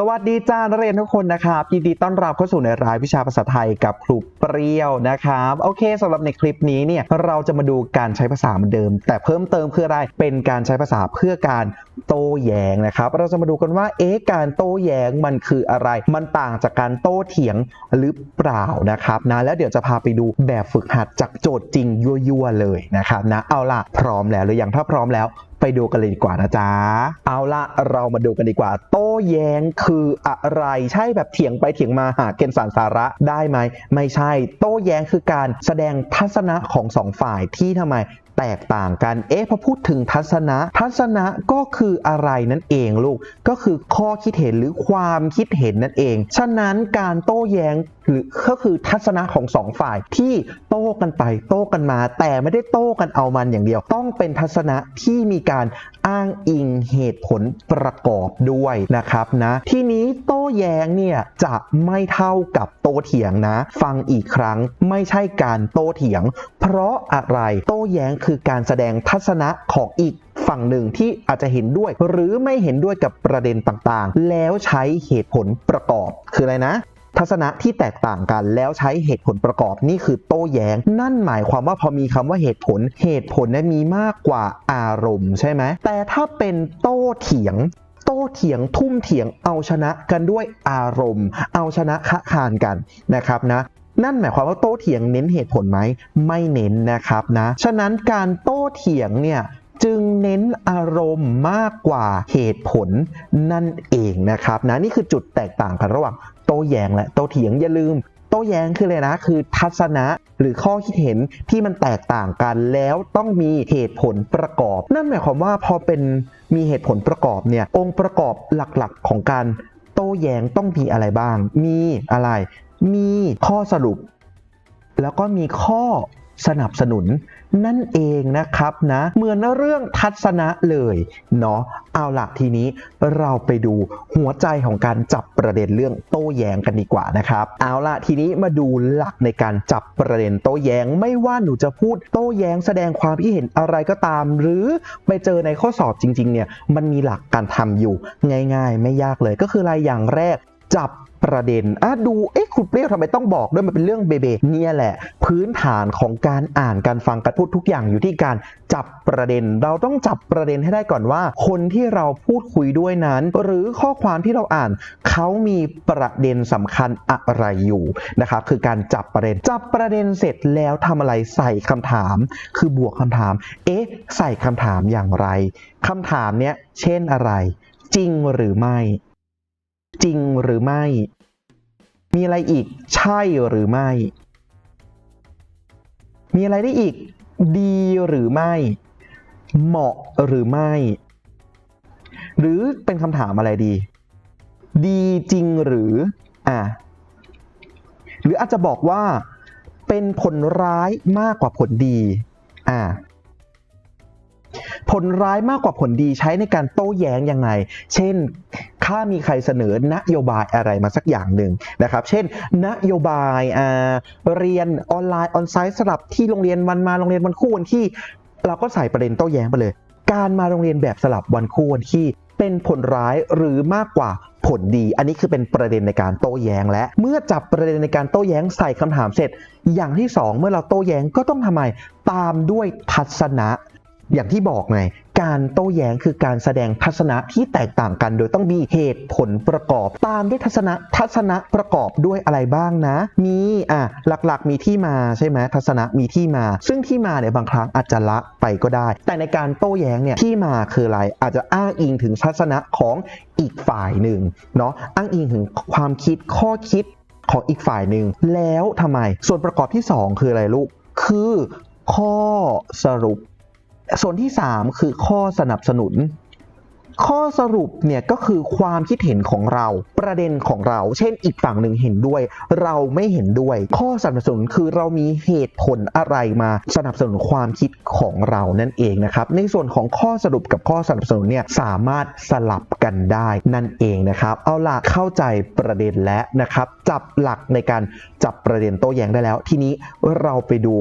สวัสดีจ้านักเรียนทุกคนนะครับยินดีต้อนรับเข้าสู่ในรายวิชาภาษาไทยกับครูเปรี้ยวนะครับโอเคสำหรับในคลิปนี้เนี่ยเราจะมาดูการใช้ภาษาเหมือนเดิม แต่เพิ่มเติมคืออะไรเป็นการใช้ภาษาเพื่อการโต้แย้งนะครับเราจะมาดูกันว่าเอ๊ะการโต้แย้งมันคืออะไร มันต่างจากการโต้เถียงหรือเปล่านะครับนะแล้วเดี๋ยวจะพาไปดูแบบฝึกหัดจากโจทย์จริงยั่วๆเลยนะครับนะเอาล่ะพร้อมแล้วหรือยังถ้าพร้อมแล้ว ไปดูกันเลยดีกว่านะจ๊ะ เอาละเรามาดูกันดีกว่า โต้แย้งคืออะไร ใช่แบบเถียงไปเถียงมาหาเกณฑ์สารสาระได้ไหม ไม่ใช่ โต้แย้งคือการแสดงทัศนะของสองฝ่ายที่ทำไมแตกต่างกัน เอ๊ะพอพูดถึงทัศนะ ทัศนะก็คืออะไรนั่นเองลูก ก็คือข้อคิดเห็นหรือความคิดเห็นนั่นเอง ฉะนั้นการโต้แย้งหรือก็คือทัศนะของสองฝ่ายที่โต้กันไปโต้กันมา แต่ไม่ได้โต้กันเอามันอย่างเดียว ต้องเป็นทัศนะที่มีการอ้างอิงเหตุผลประกอบด้วยนะครับนะทีนี้โต้แย้งเนี่ยจะไม่เท่ากับโต้เถียงนะ ฟังอีกครั้งไม่ใช่การโต้เถียง เพราะอะไรโต้แย้งคือการแสดงทัศนะของอีกฝั่งหนึ่งที่อาจจะเห็นด้วย หรือไม่เห็นด้วยกับประเด็นต่างๆ แล้วใช้เหตุผลประกอบคืออะไรนะ ทัศนะที่แตกต่างกัน แล้วใช้เหตุผลประกอบนี่คือโต้แย้ง นั่นหมายความว่าพอมีคำว่าเหตุผล เหตุผลนั้นมีมากกว่าอารมณ์ใช่ไหมแต่ถ้าเป็นโต้เถียงโต้เถียงทุ่มเถียงเอาชนะกันด้วยอารมณ์ เอาชนะคะคานกันนะครับนะนั่นหมายความว่าโต้เถียงเน้นเหตุผลไหมไม่เน้นนะครับนะฉะนั้นการโต้เถียงเนี่ยจึงเน้นอารมณ์มากกว่าเหตุผลนั่นเองนะครับนะนี่คือจุดแตกต่างกันระหว่าง โต้แย้งและโต้เถียงอย่าลืม โต้แย้งคืออะไรนะ คือทัศนะหรือข้อคิดเห็นที่มันแตกต่างกันแล้วต้องมีเหตุผลประกอบ นั่นหมายความว่าพอเป็นมีเหตุผลประกอบเนี่ยองค์ประกอบหลักๆของการโต้แย้งต้องมีอะไรบ้าง มีอะไร มีข้อสรุป แล้วก็มีข้อสนับสนุน นั่นเองนะครับนะเหมือนเรื่องทัศนะเลยเนาะเอาละทีนี้เราไปดูหัวใจของการจับประเด็นเรื่องโต้แย้งกันดีกว่านะครับ เอาละทีนี้มาดูหลักในการจับประเด็นโต้แย้งไม่ว่าหนูจะพูดโต้แย้งแสดงความคิดเห็นอะไรก็ตาม หรือไปเจอในข้อสอบจริง ๆ เนี่ยมันมีหลักการทำอยู่ง่าย ๆ ไม่ยากเลยก็คืออะไรอย่างแรกจับ ประเด็นอะดู เอ๊ะคุณเปรี้ยวทำไมต้องบอกด้วยมันเป็นเรื่องเบเบเนี่ยแหละ พื้นฐานของการอ่านการฟังการพูดทุกอย่างอยู่ที่การจับประเด็น เราต้องจับประเด็นให้ได้ก่อนว่า คนที่เราพูดคุยด้วยนั้น หรือข้อความที่เราอ่านเขามีประเด็นสำคัญอะไรอยู่นะครับคือการจับประเด็น จับประเด็นเสร็จแล้วทำอะไรใส่คำถาม คือบวกคำถาม เอ๊ะ ใส่คำถามอย่างไรคำถามเนี้ยเช่นอะไร จริงหรือไม่ จริงหรือไม่ มีอะไรอีก ใช่หรือไม่ มีอะไรได้อีก ดีหรือไม่ เหมาะหรือไม่ หรือเป็นคำถามอะไรดี ดีจริงหรือ อะหรืออาจจะบอกว่า เป็นผลร้ายมากกว่าผลดี อะผลร้ายมากกว่าผลดีใช้ในการโต้แย้งยังไง เช่น ถ้ามีใครเสนอนโยบายอะไรมาสักอย่างหนึ่งนะครับ เช่น นโยบายเรียนออนไลน์ออนไซต์สลับที่โรงเรียนวันมาโรงเรียนวันคู่วันที่ เราก็ใส่ประเด็นโต้แย้งไปเลย การมาโรงเรียนแบบสลับวันคู่วันที่เป็นผลร้ายหรือมากกว่าผลดี อันนี้คือเป็นประเด็นในการโต้แย้งและ เมื่อจับประเด็นในการโต้แย้งใส่คำถามเสร็จ อย่างที่สองเมื่อเราโต้แย้งก็ต้องทำไมตามด้วยทัศนะ อย่างที่บอกไงการโต้แย้งคือการแสดงทัศนะที่แตกต่างกันโดยต้องมีเหตุผลประกอบ ตามด้วยทัศนะทัศนะประกอบด้วยอะไรบ้างนะ มีอะหลักๆมีที่มาใช่ไหมทัศนะมีที่มา ซึ่งที่มาเนี่ยบางครั้งอาจจะละไปก็ได้ แต่ในการโต้แย้งเนี่ยที่มาคืออะไรอาจจะอ้างอิงถึงทัศนะของอีกฝ่ายหนึ่งเนาะอ้างอิงถึงความคิดข้อคิดของอีกฝ่ายหนึ่งแล้วทำไม ส่วนประกอบที่สองคืออะไรลูก คือข้อสรุป ส่วนที่ 3 คือข้อสนับสนุน ข้อสรุปเนี่ยก็คือความคิดเห็นของเรา ประเด็นของเรา เช่นอีกฝั่งหนึ่งเห็นด้วย เราไม่เห็นด้วย ข้อสนับสนุนคือเรามีเหตุผลอะไรมาสนับสนุนความคิดของเรานั่นเองนะครับ ในส่วนของข้อสรุปกับข้อสนับสนุนเนี่ยสามารถสลับกันได้นั่นเองนะครับ เอาล่ะเข้าใจประเด็นแล้วนะครับ จับหลักในการจับประเด็นโต้แย้งได้แล้ว ทีนี้เราไปดู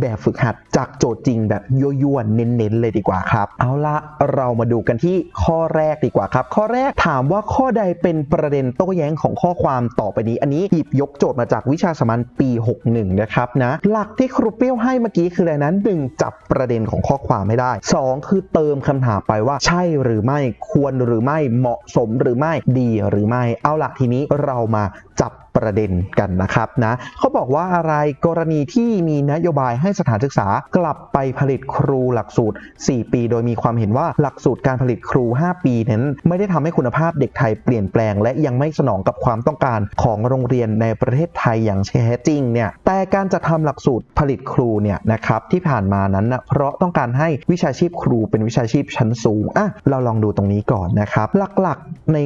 แบบฝึกหัดจากโจทย์จริงแบบยั่วๆเน้นๆเลยดีกว่าครับ เอาละเรามาดูกันที่ข้อแรกดีกว่าครับ ข้อแรกถามว่าข้อใดเป็นประเด็นโต้แย้งของข้อความต่อไปนี้ อันนี้หยิบยกโจทย์มาจากวิชาสมัญปี 61 นะครับนะ หลักที่ครูเปี้ยวให้เมื่อกี้คืออะไรนั้นหนึ่งจับประเด็นของข้อความให้ได้ 2 คือเติมคำถามไปว่าใช่หรือไม่ควรหรือไม่เหมาะสมหรือไม่ดีหรือไม่เอาละทีนี้เรามาจับ ประเด็นกันนะครับนะเขาบอกว่าอะไรกรณีที่มีนโยบายให้สถานศึกษากลับไปผลิตครูหลักสูตร 4 ปี โดยมีความเห็นว่าหลักสูตรการผลิตครู 5 ปีนั้น ไม่ได้ทำให้คุณภาพเด็กไทยเปลี่ยนแปลง และยังไม่สนองกับความต้องการของโรงเรียนในประเทศไทยอย่างแท้จริงเนี่ยแต่การจะทำหลักสูตรผลิตครูเนี่ยนะครับที่ผ่านมานั้นนะเพราะต้องการให้วิชาชีพครูเป็นวิชาชีพชั้นสูงอะเราลองดูตรงนี้ก่อนนะครับ หลักๆใน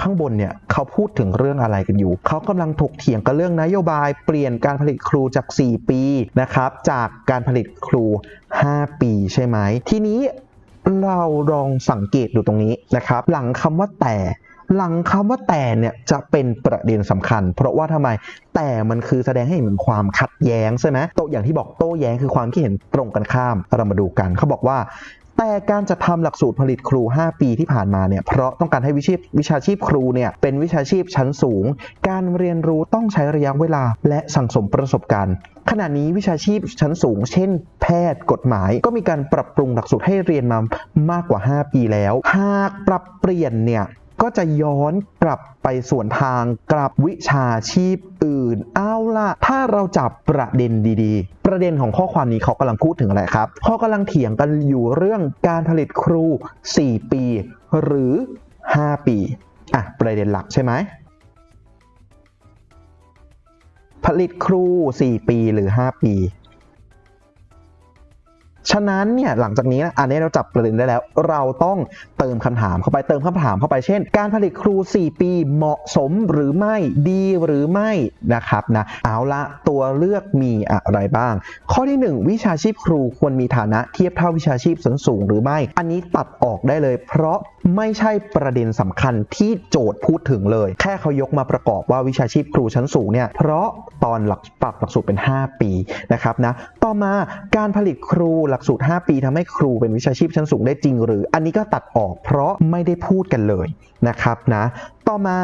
ข้างบนเนี่ยเขาพูดถึงเรื่องอะไรกันอยู่ เขากำลังถกเถียงกันเรื่องนโยบายเปลี่ยนการผลิตครูจาก 4 ปีนะครับ จากการผลิตครู 5 ปีใช่ไหม ทีนี้เราลองสังเกตดูตรงนี้นะครับ หลังคำว่าแต่หลังคำว่าแต่เนี่ยจะเป็นประเด็นสำคัญ เพราะว่าทำไมแต่มันคือแสดงให้เห็นความขัดแย้งใช่ไหมโตอย่างที่บอกโต้แย้งคือความคิดเห็นตรงกันข้ามเรามาดูกันเขาบอกว่า แต่การจะทำหลักสูตรผลิตครู 5 ปีที่ผ่านมาเนี่ยเพราะต้องการให้วิชาวิชาชีพครูเนี่ยเป็นวิชาชีพชั้นสูง การเรียนรู้ต้องใช้ระยะเวลา และสั่งสมประสบการณ์ ขณะนี้วิชาชีพชั้นสูง เช่น แพทย์กฎหมาย ก็มีการปรับปรุงหลักสูตรให้เรียนมามากกว่า 5 ปีแล้ว หากปรับเปลี่ยนเนี่ย ก็จะย้อนกลับไปส่วนทางกลับวิชาชีพอื่น เอาล่ะ ถ้าเราจับประเด็นดีๆ ประเด็นของข้อความนี้เขากำลังพูดถึงอะไรครับเขากำลังเถียงกันอยู่เรื่องการผลิตครู 4 ปี หรือ 5 ปีอะประเด็นหลักใช่ไหมผลิตครู 4 ปีหรือ 5 ปี ฉะนั้นเนี่ยหลังจากนี้อันนี้เราจับประเด็นได้แล้ว เราต้องเติมคำถามเข้าไปเติมคำถามเข้าไปเช่น การผลิตครู 4 ปีเหมาะสมหรือไม่ดีหรือไม่นะครับนะเอาละตัวเลือกมีอะไรบ้าง ข้อที่ 1 วิชาชีพครูควรมีฐานะเทียบเท่าวิชาชีพสันสูงหรือไม่ อันนี้ตัดออกได้เลย เพราะไม่ใช่ประเด็นสำคัญที่โจทย์พูดถึงเลย แค่เขายกมาประกอบว่าวิชาชีพครูชั้นสูงเนี่ยเพราะตอนหลักปรับหลักสูตรเป็น 5 ปีนะครับนะต่อมาการผลิตครูหลักสูตร 5 ปีทำให้ครูเป็นวิชาชีพชั้นสูงได้จริง หรืออันนี้ก็ตัดออกเพราะไม่ได้พูดกันเลยนะครับนะต่อมา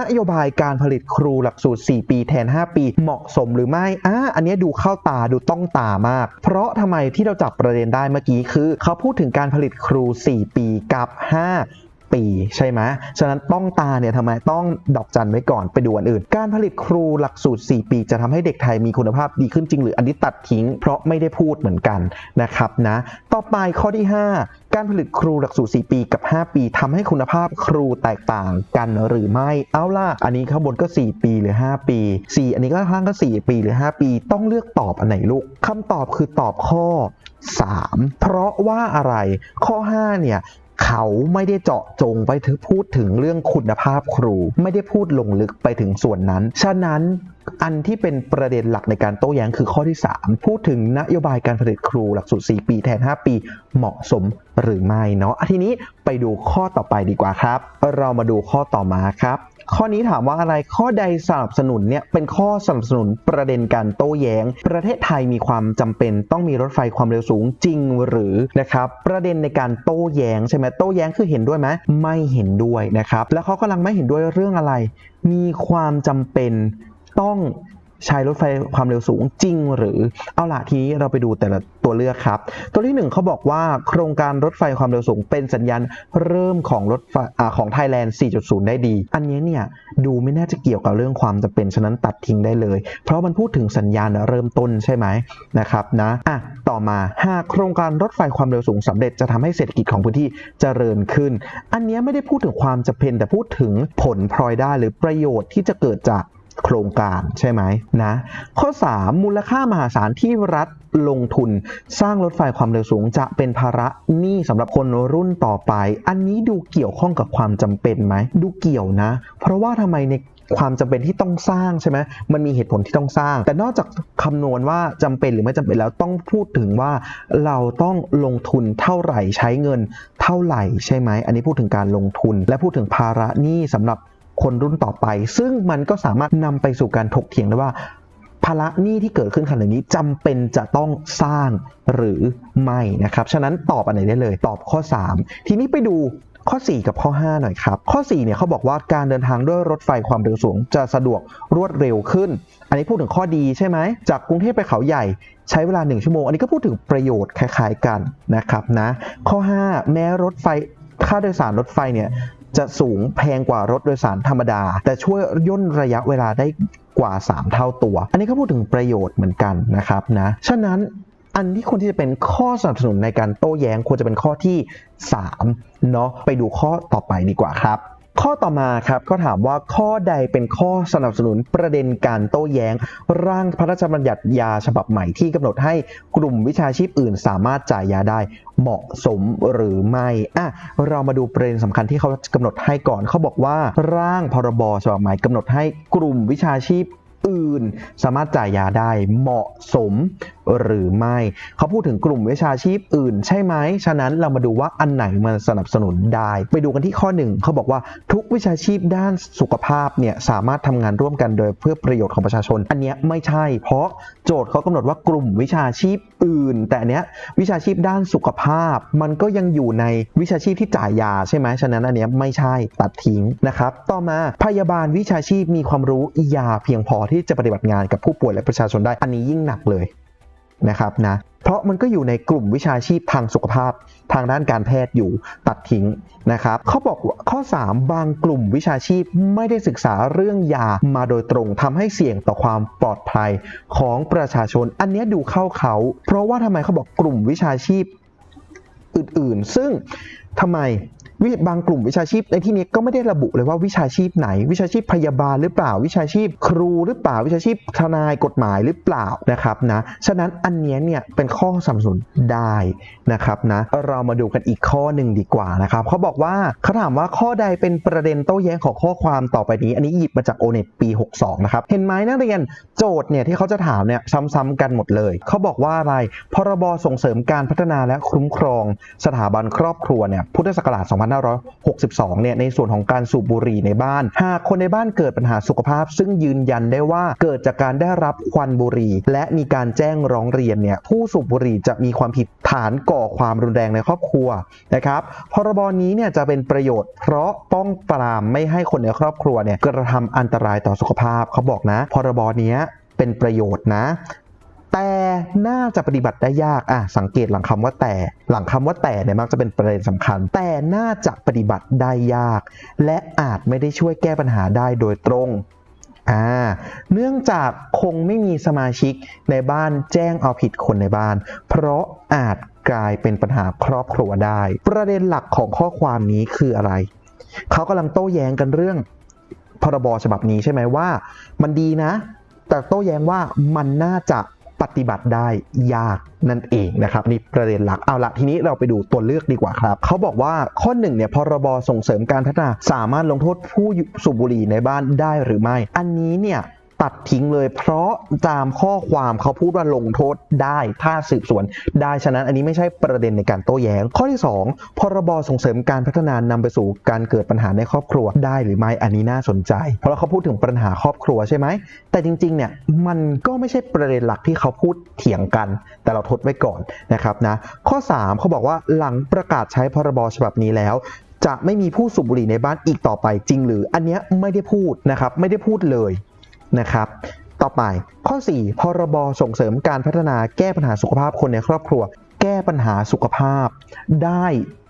นโยบายการผลิตครูหลักสูตร 4 ปีแทน 5 ปีเหมาะสมหรือไม่อ่าอันนี้ดูเข้าตาดูต้องตามาก เพราะทำไมที่เราจับประเด็นได้เมื่อกี้คือ เขาพูดถึงการผลิตครู 4 ปีกับ 5 ปีใช่ไหมฉะนั้นต้องตาเนี่ยทำไมต้องดอกจันไว้ก่อนไปดูอันอื่น การผลิตครูหลักสูตร 4 ปีจะทำให้เด็กไทยมีคุณภาพดีขึ้นจริงหรืออันนี้ตัดทิ้ง เพราะไม่ได้พูดเหมือนกันนะครับนะต่อไปข้อที่ 5 การผลิตครูหลักสูตร 4 ปีกับ 5 ปีทำให้คุณภาพครูแตกต่างกันหรือไม่เอาล่ะอันนี้ข้างบนก็ 4 ปีหรือ 5 ปี 4 อันนี้ก็ข้างก็ 4 ปีหรือ 5 ปี ต้องเลือกตอบอันไหนลูกคำตอบคือตอบข้อ 3 เพราะว่าอะไรข้อ 5 เนี่ย เขาไม่ได้เจาะจงไปถึงพูดถึงเรื่องคุณภาพครู ไม่ได้พูดลงลึกไปถึงส่วนนั้น ฉะนั้นอันที่เป็นประเด็นหลักในการโต้แย้งคือข้อที่ 3 พูดถึงนโยบายการผลิตครูหลักสูตร 4 ปีแทน 5 ปีเหมาะสมหรือไม่เนาะอะทีนี้ไปดูข้อต่อไปดีกว่าครับ เรามาดูข้อต่อมาครับ ข้อนี้ถามว่าอะไรข้อใดสนับสนุนเนี่ยเป็นข้อสนับสนุนประเด็นการโต้แย้ง ประเทศไทยมีความจำเป็นต้องมีรถไฟความเร็วสูงจริงหรือนะครับประเด็นในการโต้แย้งใช่ไหมโต้แย้งคือเห็นด้วยไหมไม่เห็นด้วยนะครับแล้วเขากำลังไม่เห็นด้วยเรื่องอะไร มีความจำเป็นต้อง ใช้รถไฟความเร็วสูงจริงหรือ เอาล่ะทีนี้เราไปดูแต่ละตัวเลือกครับ ตัวที่หนึ่งเขาบอกว่าโครงการรถไฟความเร็วสูง เป็นสัญญาณเริ่มของรถไฟอของไทยแลนด์ 4.0 ได้ดี อันนี้เนี่ยดูไม่น่าจะเกี่ยวกับเรื่องความจำเป็นฉะนั้นตัดทิ้งได้เลย เพราะมันพูดถึงสัญญาณเริ่มต้นใช่ไหมนะครับนะอะต่อมาหากโครงการรถไฟความเร็วสูงสำเร็จจะทำให้เศรษฐกิจของพื้นที่เจริญขึ้น อันนี้ไม่ได้พูดถึงความจำเป็นแต่พูดถึงผลพลอยได้หรือประโยชน์ที่จะเกิดจาก โครงการใช่ไหมนะข้อ 3 มูลค่ามหาศาลที่รัฐลงทุนสร้างรถไฟความเร็วสูงจะเป็นภาระหนี้สำหรับคนรุ่นต่อไป อันนี้ดูเกี่ยวข้องกับความจำเป็นไหมดูเกี่ยวนะ เพราะว่าทำไมในความจำเป็นที่ต้องสร้างใช่ไหมมันมีเหตุผลที่ต้องสร้าง แต่นอกจากคำนวณว่าจำเป็นหรือไม่จำเป็นแล้วต้องพูดถึงว่าเราต้องลงทุนเท่าไหร่ใช้เงินเท่าไหร่ใช่ไหม อันนี้พูดถึงการลงทุนและพูดถึงภาระหนี้สำหรับ คนรุ่นต่อไป ซึ่งมันก็สามารถนำไปสู่การถกเถียงได้ว่า ภาระหนี้ที่เกิดขึ้นขณะนี้จำเป็นจะต้องสร้างหรือไม่นะครับ ฉะนั้นตอบอันไหนได้เลย ตอบข้อ 3 ทีนี้ไปดูข้อ 4 กับข้อ 5 หน่อยครับ ข้อ 4 เนี่ยเขาบอกว่าการเดินทางด้วยรถไฟความเร็วสูง จะสะดวกรวดเร็วขึ้น อันนี้พูดถึงข้อดีใช่ไหม จากกรุงเทพไปเขาใหญ่ใช้เวลา 1 ชั่วโมง อันนี้ก็พูดถึงประโยชน์คล้าย ๆกันนะครับนะ ข้อ 5 แม้รถไฟค่าโดยสารรถไฟเนี่ย จะสูงแพงกว่ารถโดยสารธรรมดา แต่ช่วยย่นระยะเวลาได้กว่า 3 เท่าตัว อันนี้ก็พูดถึงประโยชน์เหมือนกันนะครับนะ ฉะนั้นอันที่ควรที่จะเป็นข้อสนับสนุนในการโต้แย้งควรจะเป็นข้อที่ 3 เนาะไปดูข้อต่อไปดีกว่าครับ ข้อต่อมาครับก็ถามว่าข้อใดเป็นข้อสนับสนุนประเด็นการโต้แย้ง ร่างพระราชบัญญัติยาฉบับใหม่ที่กำหนดให้กลุ่มวิชาชีพอื่น สามารถจ่ายยาได้เหมาะสมหรือไม่อะเรามาดูประเด็นสำคัญที่เขากำหนดให้ก่อนเขาบอกว่า ร่างพรบฉบับใหม่กำหนดให้กลุ่มวิชาชีพอื่น สามารถจ่ายยาได้เหมาะสม หรือไม่ เขาพูดถึงกลุ่มวิชาชีพอื่นใช่ไหม ฉะนั้นเรามาดูว่าอันไหนมันสนับสนุนได้ ไปดูกันที่ข้อหนึ่งเขาบอกว่าทุกวิชาชีพด้านสุขภาพเนี่ยสามารถทำงานร่วมกันโดยเพื่อประโยชน์ของประชาชน อันเนี้ยไม่ใช่ เพราะโจทย์เขากำหนดว่ากลุ่มวิชาชีพอื่น แต่อันเนี้ยวิชาชีพด้านสุขภาพ มันก็ยังอยู่ในวิชาชีพที่จ่ายยาใช่ไหมฉะนั้นอันเนี้ยไม่ใช่ตัดทิ้งนะครับ ต่อมาพยาบาลวิชาชีพมีความรู้ยาเพียงพอที่จะปฏิบัติงานกับผู้ป่วยและประชาชนได้ อันนี้ยิ่งหนักเลย นะครับนะเพราะมันก็อยู่ในกลุ่มวิชาชีพทางสุขภาพทางด้านการแพทย์อยู่ตัดทิ้งนะครับเขาบอกว่าข้อ 3 บางกลุ่มวิชาชีพไม่ได้ศึกษาเรื่องยามาโดยตรงทำให้เสี่ยงต่อความปลอดภัยของประชาชน อันนี้ดูเข้าเขา เพราะว่าทำไมเขาบอกกลุ่มวิชาชีพอื่นๆ ซึ่งทำไม วิบางกลุ่มวิชาชีพในที่นี้ก็ไม่ได้ระบุเลยว่าวิชาชีพไหน วิชาชีพพยาบาลหรือเปล่า วิชาชีพครูหรือเปล่า วิชาชีพทนายกฎหมายหรือเปล่านะครับนะฉะนั้นอันนี้เนี่ยเป็นข้อสนับสนุนได้นะครับนะเรามาดูกันอีกข้อหนึ่งดีกว่านะครับเขาบอกว่าเขาถามว่าข้อใดเป็นประเด็นโต้แย้งของข้อความต่อไปนี้ อันนี้หยิบมาจากโอเน็ตปี 62 นะครับ เห็นไหมนักเรียนโจทย์เนี่ยที่เขาจะถามเนี่ยซ้ำๆกันหมดเลยเขาบอกว่าอะไรพรบส่งเสริมการพัฒนาและคุ้มครองสถาบันครอบครัวเนี่ยพุทธศักราช2562 เนี่ยในส่วนของการสูบบุหรี่ในบ้าน หากคนในบ้านเกิดปัญหาสุขภาพ ซึ่งยืนยันได้ว่าเกิดจากการได้รับควันบุหรี่ และมีการแจ้งร้องเรียนเนี่ยผู้สูบบุหรี่จะมีความผิดฐานก่อความรุนแรงในครอบครัวนะครับพรบนี้เนี่ยจะเป็นประโยชน์เพราะป้องปรามไม่ให้คนในครอบครัวเนี่ยกระทำอันตรายต่อสุขภาพเขาบอกนะ พรบนี้เป็นประโยชน์นะ แต่น่าจะปฏิบัติได้ยากอะสังเกตหลังคำว่าแต่ หลังคำว่าแต่เนี่ยมักจะเป็นประเด็นสำคัญ แต่น่าจะปฏิบัติได้ยาก และอาจไม่ได้ช่วยแก้ปัญหาได้โดยตรงอ่าเนื่องจากคงไม่มีสมาชิกในบ้านแจ้งเอาผิดคนในบ้าน เพราะอาจกลายเป็นปัญหาครอบครัวได้ ประเด็นหลักของข้อความนี้คืออะไร เขากำลังโต้แย้งกันเรื่องพรบฉบับนี้ใช่ไหมว่า มันดีนะ แต่โต้แย้งว่ามันน่าจะ ปฏิบัติได้ยากนั่นเองนะครับนี่ประเด็นหลักเอาละทีนี้เราไปดูตัวเลือกดีกว่าครับเขาบอกว่าข้อหนึ่งเนี่ยพรบส่งเสริมการพัฒนาสามารถลงโทษผู้สูบบุหรี่ในบ้านได้หรือไม่ อันนี้เนี่ย ตัดทิ้งเลย เพราะตามข้อความเขาพูดว่าลงโทษได้ถ้าสืบสวน ได้ฉะนั้นอันนี้ไม่ใช่ประเด็นในการโต้แย้ง ข้อที่ 2 พรบส่งเสริมการพัฒนานำไปสู่การเกิดปัญหาในครอบครัวได้หรือไม่อันนี้น่าสนใจ เพราะเขาพูดถึงปัญหาครอบครัวใช่ไหมแต่จริงๆเนี่ยมันก็ไม่ใช่ประเด็นหลักที่เขาพูดเถียงกัน แต่เราทดไว้ก่อนนะครับนะข้อ 3 เขาบอกว่าหลังประกาศใช้พรบฉบับนี้แล้วจะไม่มีผู้สูบบุหรี่ในบ้านอีกต่อไปจริงหรือ อันเนี้ยไม่ได้พูดนะครับ ไม่ได้พูดเลย นะครับ ต่อไปข้อ 4 พรบส่งเสริมการพัฒนาแก้ปัญหาสุขภาพคนในครอบครัว แก้ปัญหาสุขภาพได้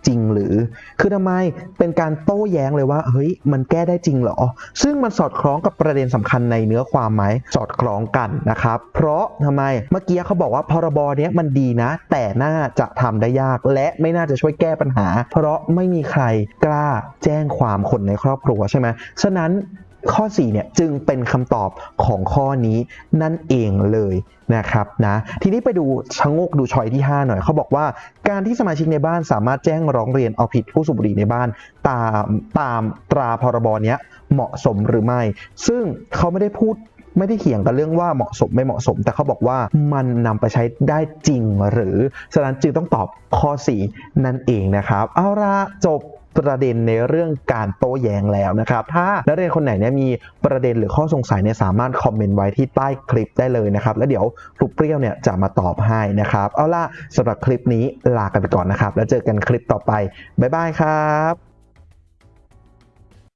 จริงหรือ คือทำไมเป็นการโต้แย้งเลยว่า เฮ้ย มันแก้ได้จริงเหรอ ซึ่งมันสอดคล้องกับประเด็นสำคัญในเนื้อความไหม สอดคล้องกันนะครับ เพราะทำไม เมื่อกี้เขาบอกว่าพรบเนี้ยมันดีนะ แต่น่าจะทำได้ยาก และไม่น่าจะช่วยแก้ปัญหา เพราะไม่มีใครกล้าแจ้งความคนในครอบครัวใช่ไหม ฉะนั้น ข้อ4เนี่ยจึงเป็นคำตอบของข้อนี้นั่นเองเลยนะครับนะทีนี้ไปดูชะงกดูชอยที่ 5 หน่อยเขาบอกว่าการที่สมาชิกในบ้านสามารถแจ้งร้องเรียนเอาผิดผู้สูบบุหรี่ในบ้านตามตามตราพรบเนี้ยเหมาะสมหรือไม่ ซึ่งเขาไม่ได้พูดไม่ได้เถียงกันเรื่องว่าเหมาะสมไม่เหมาะสม แต่เขาบอกว่ามันนำไปใช้ได้จริงหรือฉะนั้นจึงต้องตอบข้อ 4 นั่นเองนะครับ เอาละจบ ประเด็นในเรื่องการโต้แย้งแล้วนะครับ ถ้านักเรียนคนไหนเนี่ยมีประเด็นหรือข้อสงสัยเนี่ยสามารถคอมเมนต์ไว้ที่ใต้คลิปได้เลยนะครับ แล้วเดี๋ยวครูเปรี้ยวเนี่ยจะมาตอบให้นะครับ เอาล่ะสำหรับคลิปนี้ลากันไปก่อนนะครับ แล้วเจอกันคลิปต่อไปบ๊ายบายครับ